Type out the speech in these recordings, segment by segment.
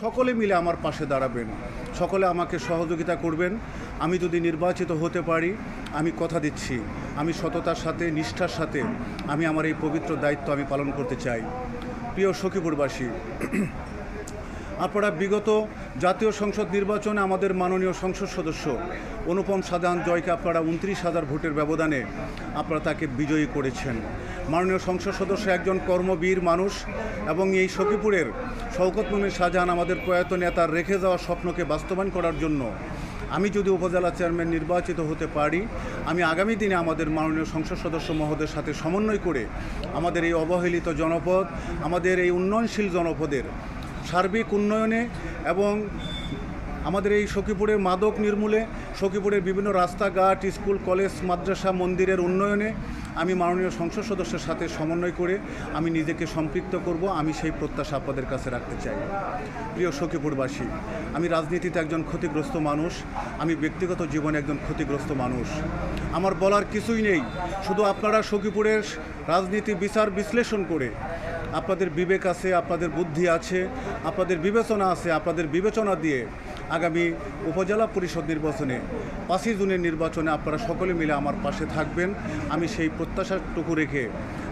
সকলে মিলে আমার পাশে দাঁড়াবেন। সকলে আমাকে সহযোগিতা করবেন। আমি যদি নির্বাচিত হতে পারি, আমি কথা দিচ্ছি। আমি সততার সাথে, নিষ্ঠার সাথে আমি আমার এই পবিত্র দায়িত্ব আমি পালন করতে চাই। প্রিয় সখীপুরবাসী আপনারা বিগত জাতীয় সংসদ নির্বাচনে আমাদের মাননীয় সংসদ সদস্য অনুপম সাধারণ জয়কে আপনারা উনত্রিশ হাজার ভোটের ব্যবধানে আপনারা তাকে বিজয়ী করেছেন। মাননীয় সংসদ সদস্য একজন কর্মবীর মানুষ এবং এই সখীপুরের শওকত মুমিন শাহজাহান আমাদের প্রয়াত নেতার রেখে যাওয়া স্বপ্নকে বাস্তবায়ন করার জন্য আমি যদি উপজেলা চেয়ারম্যান নির্বাচিত হতে পারি, আমি আগামী দিনে আমাদের মাননীয় সংসদ সদস্য মহোদয়ের সাথে সমন্বয় করে আমাদের এই অবহেলিত জনপদ, আমাদের এই উন্নয়নশীল জনপদের সার্বিক উন্নয়নে এবং আমাদের এই সখীপুরের মাদক নির্মূলে, সখীপুরের বিভিন্ন রাস্তাঘাট, স্কুল, কলেজ, মাদ্রাসা, মন্দিরের উন্নয়নে আমি মাননীয় সংসদ সদস্যের সাথে সমন্বয় করে আমি নিজেকে সম্পৃক্ত করব, আমি সেই প্রত্যাশা আপনাদের কাছে রাখতে চাই। প্রিয় সখীপুরবাসী, আমি রাজনীতিতে একজন ক্ষতিগ্রস্ত মানুষ, আমি ব্যক্তিগত জীবনে একজন ক্ষতিগ্রস্ত মানুষ। আমার বলার কিছুই নেই। শুধু আপনারা সখীপুরের রাজনীতি বিচার বিশ্লেষণ করে আপনাদের বিবেক আছে, আপনাদের বুদ্ধি আছে, আপনাদের বিবেচনা আছে, আপনাদের বিবেচনা দিয়ে আগামী উপজেলা পরিষদ নির্বাচনে, পাঁচই জুনের নির্বাচনে আপনারা সকলে মিলে আমার পাশে থাকবেন। আমি সেই প্রত্যাশাটুকু রেখে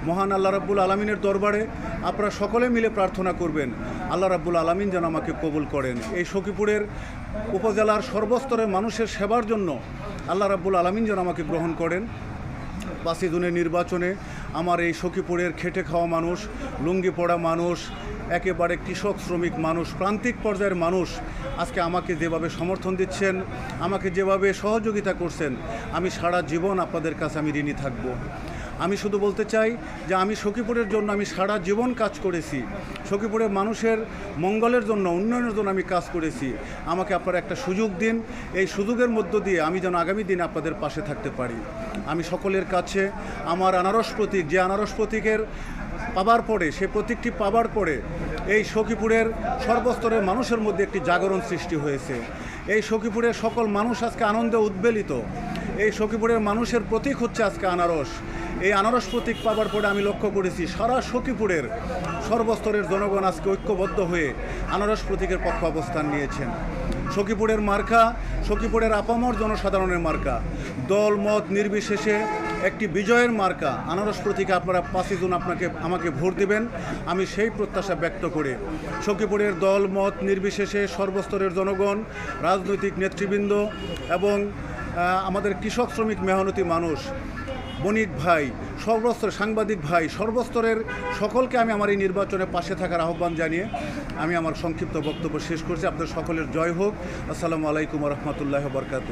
মহান আল্লাহ রাব্বুল আলমিনের দরবারে আপনারা সকলে মিলে প্রার্থনা করবেন, আল্লাহ রাব্বুল আলমিন যেন আমাকে কবুল করেন। এই সখীপুরের উপজেলার সর্বস্তরের মানুষের সেবার জন্য আল্লাহ রাব্বুল আলমিন যেন আমাকে গ্রহণ করেন। পাঁচই জুনের নির্বাচনে আমার এই সখীপুরের খেটে খাওয়া মানুষ, লুঙ্গি পড়া মানুষ, একেবারে কৃষক শ্রমিক মানুষ, প্রান্তিক পর্যায়ের মানুষ আজকে আমাকে যেভাবে সমর্থন দিচ্ছেন, আমাকে যেভাবে সহযোগিতা করছেন, আমি সারা জীবন আপনাদের কাছে আমি ঋণী থাকব। আমি শুধু বলতে চাই যে আমি সখীপুরের জন্য আমি সারা জীবন কাজ করেছি। সখীপুরের মানুষের মঙ্গলের জন্য, উন্নয়নের জন্য আমি কাজ করেছি। আমাকে আপনারা একটা সুযোগ দিন। এই সুযোগের মধ্য দিয়ে আমি যেন আগামী দিনে আপনাদের পাশে থাকতে পারি। আমি সকলের কাছে আমার আনারস প্রতীক, যে আনারস প্রতীকের পাবার পরে, সে প্রতীকটি পাবার পরে এই সখীপুরের সর্বস্তরের মানুষের মধ্যে একটি জাগরণ সৃষ্টি হয়েছে। এই সখীপুরের সকল মানুষ আজকে আনন্দে উদ্বেলিত। এই সখীপুরের মানুষের প্রতীক হচ্ছে আজকে আনারস। এই আনারস প্রতীক পাবার পরে আমি লক্ষ্য করেছি সারা সখীপুরের সর্বস্তরের জনগণ আজকে ঐক্যবদ্ধ হয়ে আনারস প্রতীকের পক্ষ অবস্থান নিয়েছেন। সখীপুরের মার্কা, সখীপুরের আপামর জনসাধারণের মার্কা, দল, মত নির্বিশেষে একটি বিজয়ের মার্কা। আনারস প্রতীকে আপনারা পাঁচই জুন আপনাকে, আমাকে ভোট দেবেন। আমি সেই প্রত্যাশা ব্যক্ত করে সখীপুরের দল, মত নির্বিশেষে সর্বস্তরের জনগণ, রাজনৈতিক নেতৃবৃন্দ এবং আমাদের কৃষক শ্রমিক মেহনতি মানুষ বণিক ভাই সর্বস্তর সাংবাদিক ভাই, সর্বস্তরের সকলকে আমি আমার এই নির্বাচনে পাশে থাকার আহ্বান জানিয়ে আমি আমার সংক্ষিপ্ত বক্তব্য শেষ করছি। আপনাদের সকলের জয় হোক। আসসালামু আলাইকুম রহমতুল্লাহ বরকাত